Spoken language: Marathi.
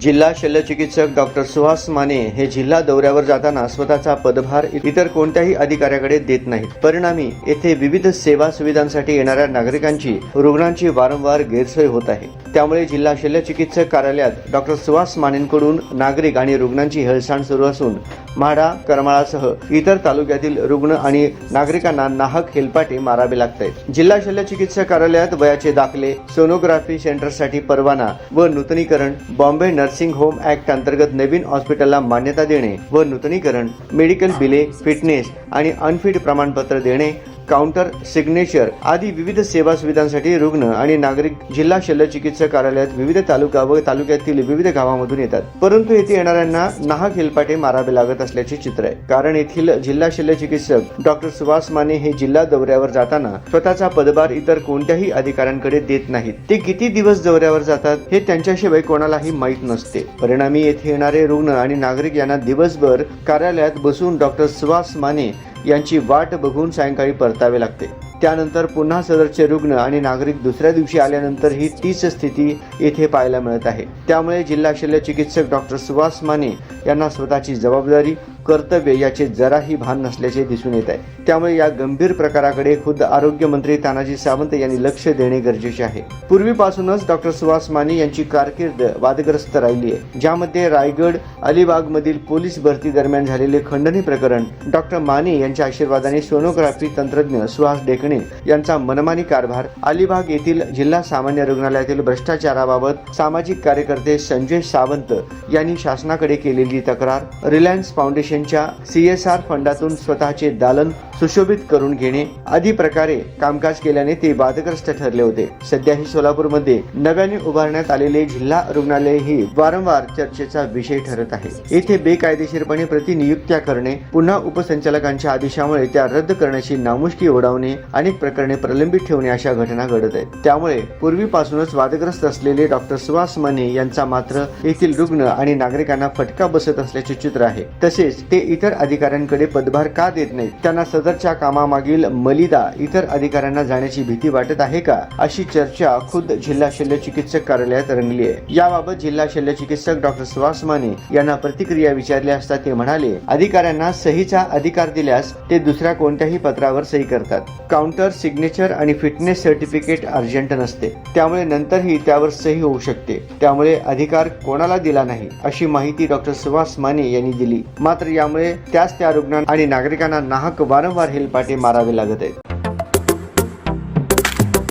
जिल्हा शल्यचिकित्सक डॉक्टर सुहास माने हे जिल्हा दौऱ्यावर जाताना स्वतःचा पदभार इतर कोणत्याही अधिकाऱ्याकडे देत नाहीत. परिणामी येथे विविध सेवा सुविधांसाठी येणाऱ्या नागरिकांची रुग्णांची वारंवार गैरसोय होत आहे. त्यामुळे जिल्हा शल्यचिकित्सक कार्यालयात डॉक्टर सुहास मानेंकडून नागरिक आणि रुग्णांची हेळसांड सुरू असून म्हाडा करमाळासह इतर तालुक्यातील रुग्ण आणि नागरिकांना नाहक हेलपाटे मारावे लागत आहेत जिल्हा शल्यचिकित्सक कार्यालयात वयाचे दाखले सोनोग्राफी सेंटरसाठी परवाना व नूतनीकरण बॉम्बे नर्सिंग होम ऍक्ट अंतर्गत नवीन हॉस्पिटलला मान्यता देणे व नूतनीकरण मेडिकल बिले फिटनेस आणि अनफिट प्रमाणपत्र देणे काउंटर सिग्नेचर आदी विविध सेवा सुविधांसाठी रुग्ण आणि नागरिक जिल्हा शल्यचिकित्सक कार्यालयात विविध तालुका व तालुक्यातील विविध गावांमधून येतात. परंतु येथे येणाऱ्यांना नाहक हेलपाटे मारावे लागत असल्याचे चित्र आहे. कारण येथील जिल्हा शल्यचिकित्सक डॉक्टर सुभाष माने हे जिल्हा दौऱ्यावर जाताना स्वतःचा पदभार इतर कोणत्याही अधिकाऱ्यांकडे देत नाहीत. ते किती दिवस दौऱ्यावर जातात हे त्यांच्याशिवाय कोणालाही माहीत नसते. परिणामी येथे येणारे रुग्ण आणि नागरिक यांना दिवसभर कार्यालयात बसून डॉक्टर सुभाष माने यांची वाट बघून सायंकाळी परतावे लागते. त्यानंतर पुन्हा सदरचे रुग्ण आणि नागरिक दुसऱ्या दिवशी आल्यानंतर ही तीच स्थिती येथे पाहायला मिळत आहे. त्यामुळे जिल्हा शल्य चिकित्सक डॉक्टर सुभाष माने यांना स्वतःची जबाबदारी कर्तव्य याचे जराही भान नसल्याचे दिसून येत आहे. त्यामुळे या गंभीर प्रकाराकडे खुद्द आरोग्यमंत्री तानाजी सावंत यांनी लक्ष देणे गरजेचे आहे. पूर्वीपासूनच डॉक्टर सुहास माने यांची कारकीर्द वादग्रस्त राहिली आहे ज्यामध्ये रायगड अलिबाग मधील पोलीस भरती दरम्यान झालेले खंडणी प्रकरण डॉक्टर माने यांच्या आशीर्वादाने सोनोग्राफी तंत्रज्ञ सुहास डेकणे यांचा मनमानी कारभार अलिबाग येथील जिल्हा सामान्य रुग्णालयातील भ्रष्टाचाराबाबत सामाजिक कार्यकर्ते संजय सावंत यांनी शासनाकडे केलेली तक्रार रिलायन्स फाउंडेशन फाउंडेशनच्या सीएसआर फंडातून स्वतःचे दालन सुशोभित करून घेणे. आदी प्रकारे कामकाज केल्याने ते वादग्रस्त ठरले होते. सध्या ही सोलापूरमध्ये नव्याने उभारण्यात आलेले जिल्हा रुग्णालय ही वारंवार चर्चेचा विषय ठरत आहे. येथे बेकायदेशीरपणे प्रतिनियुक्त्या करणे पुन्हा उपसंचालकांच्या आदेशामुळे त्या रद्द करण्याची नामुष्की ओढावणे अनेक प्रकरणे प्रलंबित ठेवणे अशा घटना घडत आहेत. त्यामुळे पूर्वीपासूनच वादग्रस्त असलेले डॉक्टर सुहास माने यांचा मात्र येथील रुग्ण आणि नागरिकांना फटका बसत असल्याचे चित्र आहे. तसेच ते इतर अधिकाऱ्यांकडे पदभार का देत नाहीत त्यांना सदरच्या कामामागील मलिदा इतर अधिकाऱ्यांना जाण्याची भीती वाटत आहे का अशी चर्चा खुद्द जिल्हा शल्य चिकित्सक कार्यालयात रंगली आहे. याबाबत जिल्हा शल्य चिकित्सक डॉक्टर सुहास माने यांना प्रतिक्रिया विचारली असता ते म्हणाले अधिकाऱ्यांना सहीचा अधिकार दिल्यास ते दुसऱ्या कोणत्याही पत्रावर सही करतात. काउंटर सिग्नेचर आणि फिटनेस सर्टिफिकेट अर्जंट नसते. त्यामुळे नंतरही त्यावर सही होऊ शकते. त्यामुळे अधिकार कोणाला दिला नाही? अशी माहिती डॉक्टर सुहास माने यांनी दिली. मात्र यामुळे त्याच त्या रुग्णांना आणि नागरिकांना नाहक वारंवार हेलपाटे मारावे लागत आहेत.